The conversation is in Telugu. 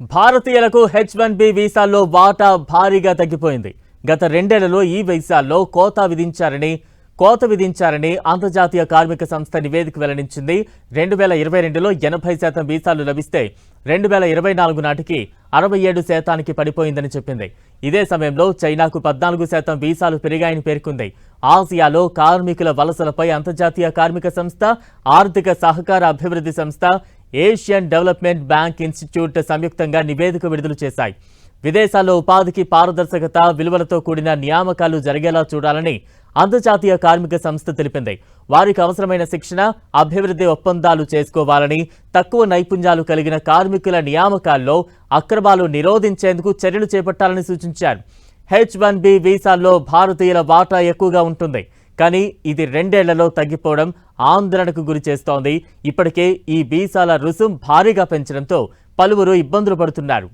భారతీయులకు హెచ్ వన్ బి వీసాల్లో వాటా భారీగా తగ్గిపోయింది. గత రెండేళ్ళలో ఈ వీసాల్లో కోత విధించారని కోత విధించారని అంతర్జాతీయ కార్మిక సంస్థ నివేదిక వెల్లడించింది. రెండు వేల ఇరవై రెండులో ఎనభై శాతం వీసాలు లభిస్తే రెండు వేల ఇరవై నాలుగు నాటికి అరవై ఏడు శాతానికి పడిపోయిందని చెప్పింది. ఇదే సమయంలో చైనాకు పద్నాలుగు శాతం వీసాలు పెరిగాయని పేర్కొంది. ఆసియాలో కార్మికుల వలసలపై అంతర్జాతీయ కార్మిక సంస్థ ఆర్థిక సహకార అభివృద్ధి సంస్థ ఏషియన్ డెవలప్మెంట్ బ్యాంక్ ఇన్స్టిట్యూట్ సంయుక్తంగా నివేదిక విడుదల చేశాయి. విదేశాల్లో ఉపాధికి పారదర్శకత విలువలతో కూడిన నియామకాలు జరిగేలా చూడాలని అంతర్జాతీయ కార్మిక సంస్థ తెలిపింది. వారికి అవసరమైన శిక్షణ అభివృద్ధి ఒప్పందాలు చేసుకోవాలని తక్కువ నైపుణ్యాలు కలిగిన కార్మికుల నియామకాల్లో అక్రమాలు నిరోధించేందుకు చర్యలు చేపట్టాలని సూచించారు. హెచ్ వన్ బి వీసాల్లో భారతీయుల వాటా ఎక్కువగా ఉంటుంది. కానీ ఇది రెండేళ్ళలో తగ్గిపోవడం ఆందోళనకు గురి చేస్తోంది. ఇప్పటికే ఈ వీసాల రుసుం భారీగా పెంచడంతో పలువురు ఇబ్బందులు పడుతున్నారు.